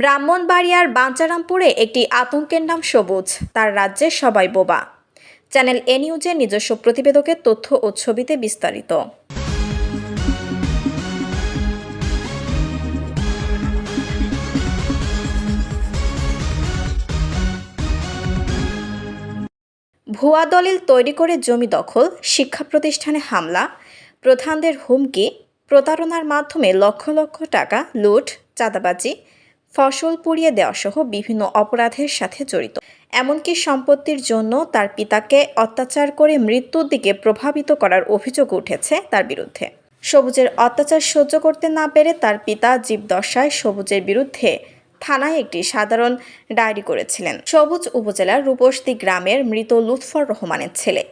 ব্রাহ্মণবাড়িয়ার বাঞ্চারামপুরে একটি আতঙ্কের নাম সবুজ, তার রাজ্যে সবাই বোবা। চ্যানেল এ নিউজের নিজস্ব প্রতিবেদকের তথ্য ও ছবিতে বিস্তারিত। ভুয়া দলিল তৈরি করে জমি দখল, শিক্ষা প্রতিষ্ঠানে হামলা, প্রধানদের হুমকি, প্রতারণার মাধ্যমে লক্ষ লক্ষ টাকা, লুট, চাঁদাবাজি ফসল পুড়িয়ে দেওয়াসহ বিভিন্ন অপরাধের সাথে জড়িত। এমনকি সম্পত্তির জন্য তার পিতাকে অত্যাচার করে মৃত্যুর দিকে প্রভাবিত করার অভিযোগ উঠেছে তার বিরুদ্ধে। সবুজের অত্যাচার সহ্য করতে না পেরে তার পিতা জীবদশায় সবুজের বিরুদ্ধে থানায় একটি সাধারণ ডায়েরি করেছিলেন। সবুজ উপজেলার রূপসী গ্রামের মৃত লুৎফর রহমানের ছেলে।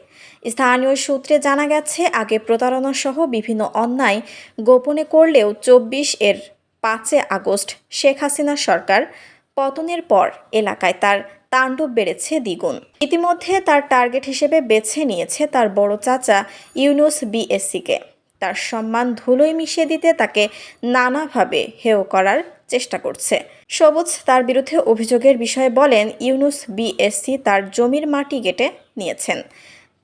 স্থানীয় সূত্রে জানা গেছে, আগে প্রতারণা সহ বিভিন্ন অন্যায় গোপনে করলেও চব্বিশ এর পাঁচে আগস্ট শেখ হাসিনা সরকার পতনের পর এলাকায় তার তাণ্ডব বেড়েছে দ্বিগুণ। ইতিমধ্যে তার টার্গেট হিসেবে বেছে নিয়েছে তার বড় চাচা ইউনুস বিএসসিকে। তার সম্মান ধুলোয় মিশিয়ে দিতে তাকে নানাভাবে হেয় করার চেষ্টা করছে। সবুজ তার বিরুদ্ধে অভিযোগের বিষয়ে বলেন, ইউনুস বিএসসি তার জমির মাটি কেটে নিয়েছেন।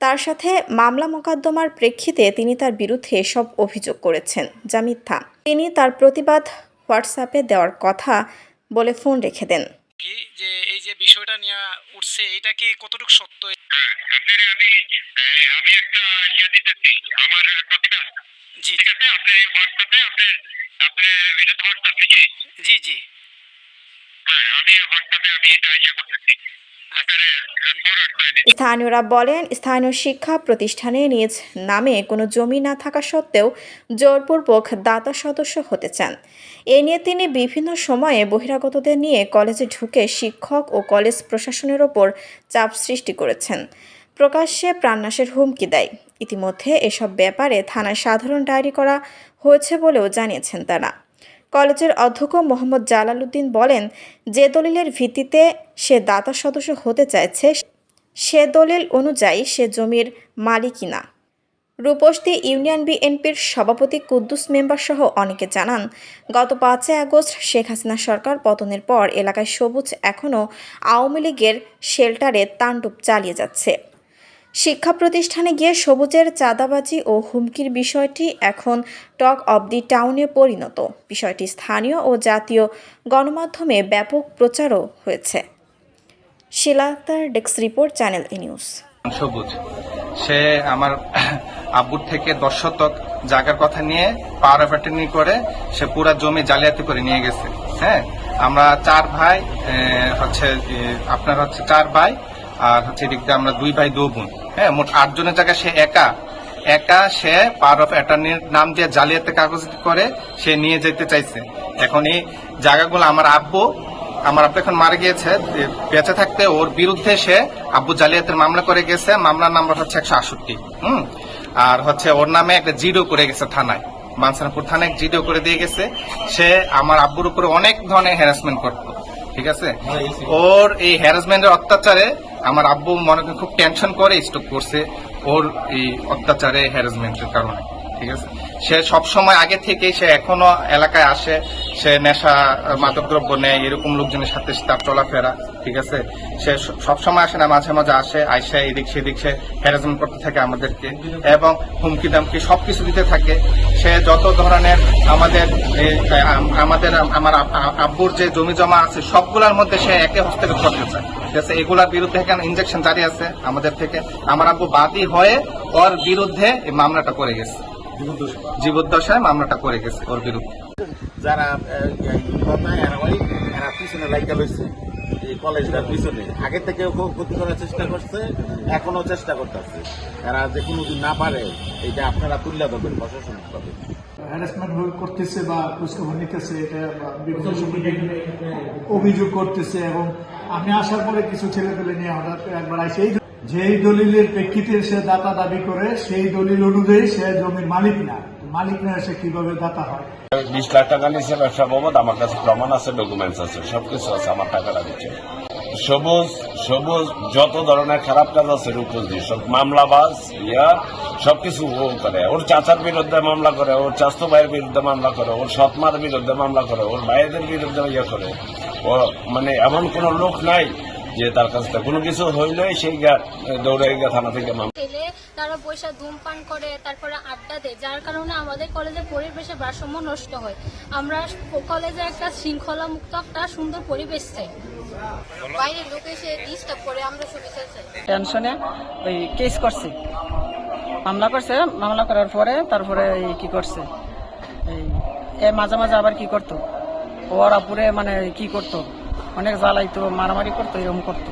তার সাথে মামলা মোকদ্দমার প্রেক্ষিতে তিনি তার বিরুদ্ধে সব অভিযোগ করেছেন, যা মিথ্যা। তিনি তার প্রতিবাদ হোয়াটসঅ্যাপে দেওয়ার কথা বলে ফোন রেখে দেন। যে এই যে বিষয়টা নিয়ে উঠছে এটা কি কতটুকু সত্য? আপনারে আমি আমি একটা ইয়ে দিতেছি আমার প্রতিবাদ। জি। ঠিক আছে আপনি হোয়াটসঅ্যাপে আপনি আপনি এটা হোয়াটসঅ্যাপ নাকি? জি জি। হ্যাঁ আমি হোয়াটসঅ্যাপে আমি এটা ইয়ে করতেছি। স্থানীয়রা বলেন, স্থানীয় শিক্ষা প্রতিষ্ঠানে নিজ নামে কোনো জমি না থাকা সত্ত্বেও জোরপূর্বক দাতা সদস্য হতে চান। এ নিয়ে তিনি বিভিন্ন সময়ে বহিরাগতদের নিয়ে কলেজে ঢুকে শিক্ষক ও কলেজ প্রশাসনের ওপর চাপ সৃষ্টি করেছেন। প্রকাশ্যে প্রাণনাশের হুমকি দেয়। ইতিমধ্যে এসব ব্যাপারে থানায় সাধারণ ডায়েরি করা হয়েছে বলেও জানিয়েছেন তারা। কলেজের অধ্যক্ষ মোহাম্মদ জালালউদ্দিন বলেন, যে দলিলের ভিত্তিতে সে দাতা সদস্য হতে চাইছে, সে দলিল অনুযায়ী সে জমির মালিকই না। রূপসী ইউনিয়ন বিএনপির সভাপতি কুদ্দুস মেম্বার সহ অনেকে জানান, গত পাঁচই আগস্ট শেখ হাসিনা সরকার পতনের পর এলাকায় সবুজ এখনও আওয়ামী লীগের শেল্টারে তাণ্ডব চালিয়ে যাচ্ছে। শিক্ষা প্রতিষ্ঠানে গিয়ে সবুজের চাঁদাবাজি ও হুমকির বিষয়টি এখন টক অব দি টাউনে পরিণত। বিষয়টি স্থানীয় ও জাতীয় গণমাধ্যমে ব্যাপক প্রচারও হয়েছে। শিলাতার desk report, channel I news. সবুজ। সে আমার আব্বুর থেকে দশ শতক জায়গার কথা নিয়ে পাওয়ার অ্যাটর্নি করে সে পুরা জমি জালিয়াতি করে নিয়ে গেছে। হ্যাঁ আমরা চার ভাই হচ্ছে আপনার হচ্ছে চার ভাই আর হচ্ছে এদিক আমরা দুই ভাই দু বোন। হ্যাঁ মোট আটজনের জায়গায় সে একা। একা সে পাওয়ার অফ অ্যাটর্নির নাম দিয়ে জালিয়াতি কাগজ করে সে নিয়ে যেতে চাইছে। এখন এই জায়গাগুলো আমার আব্বু আমার আব্বু এখন মারা গিয়েছে বেঁচে থাকতে ওর বিরুদ্ধে সে আব্বু জালিয়াতের মামলা করে গেছে। মামলার নাম্বার হচ্ছে একশো আটষট্টি হুম? আর হচ্ছে ওর নামে একটা জিডিও করে গেছে থানায় মানসানপুর থানায় জিডিও করে দিয়ে গেছে। সে আমার আব্বুর উপরে অনেক ধরনের হ্যারাসমেন্ট করতো ঠিক আছে? ওর এই হ্যারাসমেন্টের অত্যাচারে আমার আব্বু মনে করেন খুব টেনশন করে স্টপ করছে ওর এই অত্যাচারে হ্যারাসমেন্টের কারণে, ঠিক আছে? সে সব সময় আগে থেকে সে এখনও এলাকায় আসে সে নেশা মাদক দ্রব্য নেয় এরকম লোকজনের সাথে তার চলাফেরা ঠিক আছে? সে সবসময় আসে না মাঝে মাঝে আসে আইসে এদিক সেদিক সে হ্যারাসমেন্ট করতে থাকে আমাদেরকে। এবং হুমকি দামকি সবকিছু দিতে থাকে। সে যত ধরনের আমাদের আমাদের আমার আব্বুর যে জমি জমা আছে সবগুলোর মধ্যে সে একে হস্তক্ষেপ করতে চায়। ঠিক আছে? এগুলার বিরুদ্ধে এখানে ইনজেকশন জারি আছে আমাদের থেকে। আমার আব্বু বাদী হয়ে ওর বিরুদ্ধে এই মামলাটা করে গেছে। জীবদ্দশায় মামলাটা করে গেছে ওর বিরুদ্ধে। যারা এরা পিছনে লাইকা লইছে। এই কলেজটার পিছনে। আগে থেকেও ক্ষতি করার চেষ্টা করছে এখনও চেষ্টা করতেছে। এরা যে না পারে এটা আপনারা তুলে ভাবে হ্যারাসমেন্ট করতেছে বা খোঁজখবর নিতেছে, এটা বিভিন্ন অভিযোগ করতেছে এবং আমি আসার পরে কিছু ছেলে পেলে নিয়ে হঠাৎ একবার আসে যেই দলিলের প্রেক্ষিতে সে দাতা দাবি করে, সেই দলিল অনুযায়ী সে জমির মালিক না। মালিক না সে কীভাবে দাতা হয়? বিশ লাখ টাকা নিচ্ছে ব্যবসা বাবদ, আমার কাছে প্রমাণ আছে ডকুমেন্টস আছে, সবকিছু আছে, আমার টাকাটা দিচ্ছে। সবুজ সবুজ, যত ধরনের খারাপ কাজ আছে রূপজি সব মামলাবাজ, ইয়া, সবকিছু ও করে। ওর চাচার বিরুদ্ধে মামলা করে, ওর চাস্তো ভাইয়ের বিরুদ্ধে মামলা করে, ওর সৎমার বিরুদ্ধে মামলা করে, ওর ভাইদের বিরুদ্ধে ইয়ে করে। ও মানে এমন কোনো লোক নাই যে তার কাছ থেকে কোনো কিছু হইলেই সেই গা দৌড়ে গিয়ে থানা থেকে ছেলে তারা পয়সা ধূমপান করে তারপরে আড্ডা দেয় যার কারণে আমাদের কলেজের পরিবেশে ভারসাম্য নষ্ট হয়। আমরা কলেজে একটা শৃঙ্খলা মুক্ত একটা সুন্দর পরিবেশ চাই। বাইরের লোক এসে ডিস্টার্ব করে আমরা সুবিধা চাই টেনশনে ওই কেস করছে। মামলা করছে মামলা করার পরে তারপরে এই কি করছে? এই এ মাঝে মাঝে আবার কি করতো? ওর আপুরে মানে কি করতো? অনেক জ্বালাইতো মারামারি করতো এরকম করতো।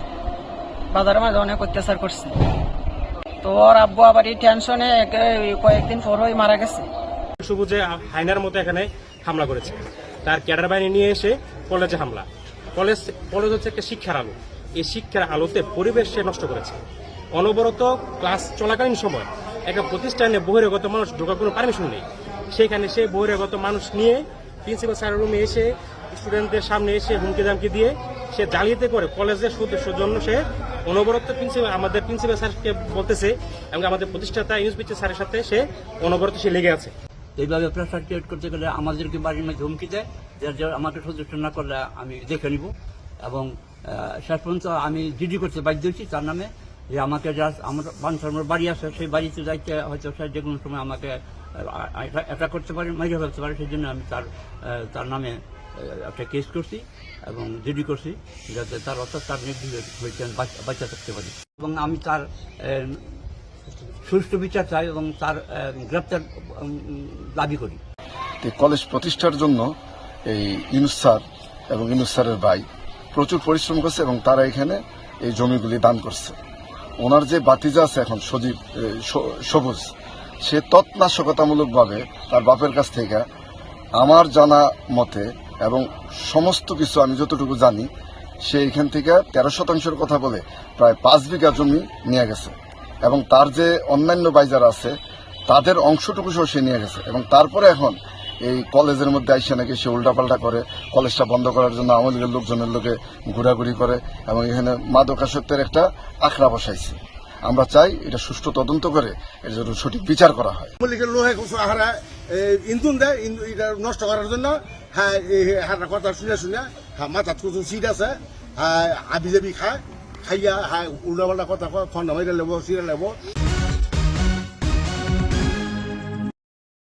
বাজারের মাঝে অনেক অত্যাচার করছে। তো ওর আব্বু আবার এই টেনশনে কয়েকদিন পর ওই মারা গেছে। সবুজে হাইনার মতো এখানে হামলা করেছে। তার ক্যাডার বাহিনী নিয়ে এসে কলেজে হামলা। কলেজ কলেজ হচ্ছে একটা শিক্ষার আলো। এই শিক্ষার আলোতে পরিবেশ সে নষ্ট করেছে। অনবরত ক্লাস চলাকালীন সময় একটা প্রতিষ্ঠানে বহিরাগত মানুষ ঢোকার কোনো পারমিশন নেই। সেখানে সে বহিরাগত মানুষ নিয়ে প্রিন্সিপাল স্যারের রুমে এসে স্টুডেন্টদের সামনে এসে হুমকি দামকি দিয়ে সে জালিয়াতি করে কলেজের জন্য সে অনবরত প্রিন্সিপাল আমাদের প্রিন্সিপাল স্যারকে বলতেছে এবং আমাদের প্রতিষ্ঠাতা ইউনিভার্সিটি স্যারের সাথে সে অনবরত সে লেগে আছে। এইভাবে প্রেশার ক্রিয়েট করতে গেলে আমাদেরকে বাড়ির মধ্যে হুমকি দেয়। যে আমাকে সদস্য না করলে আমি দেখে নিব। এবং শেষ পর্যন্ত আমি জিডি করতে বাধ্য হয়েছি তার নামে যে আমাকে যা আমার বাঞ্ছার বাড়ি আছে, সেই বাড়িতে যাইতে হয়তো সে যে কোনো সময় আমাকে এটা করতে পারে, মেরে ফেলতে পারে, সেই জন্য আমি তার তার নামে একটা কেস করছি এবং জিডি করছি যাতে তার অর্থাৎ তার হয়েছে, আমি থাকতে পারি। এবং আমি তার সুষ্ঠু বিচার চাই এবং তার গ্রেপ্তার দাবি করি। কলেজ প্রতিষ্ঠার জন্য এই ইউনুস স্যার এবং ইউনুস স্যারের ভাই প্রচুর পরিশ্রম করছে এবং তারা এখানে এই জমিগুলি দান করছে। ওনার যে বাতিজা আছে এখন সজীব সবুজ, সে তৎনাশকতামূলকভাবে তার বাপের কাছ থেকে আমার জানা মতে এবং সমস্ত কিছু আমি যতটুকু জানি, সে এখান থেকে তেরো শতাংশের কথা বলে প্রায় পাঁচ বিঘা জমি নিয়ে গেছে। এবং তার যে অন্যান্য বাইজার আছে, তাদের অংশটুকু সহ সে নিয়ে গেছে। এবং তারপরে এখন এই কলেজের মধ্যে আইসে নাকি সে উল্টাপাল্টা করে, কলেজটা বন্ধ করার জন্য আওয়ামী লীগের লোকজনের লোকে ঘোরাঘুরি করে এবং এখানে মাদকাসক্তের একটা আখড়া বসাইছে। আমরা চাই এটা সুষ্ঠু তদন্ত করে এর জন্য সঠিক বিচার করা হয়। মল্লিকের লোহে কিছু আহারা ইন্ধন দেয় নষ্ট করার জন্য হ্যাঁ হারা কথা শুনে শুনে হ্যাঁ মাথাত কিছু সিট আছে হ্যাঁ আবি জাবি খায় খাইয়া হ্যাঁ উল্টা পাল্টা কথা কয় খন্ড মাইরা লেবো সিরা লেবো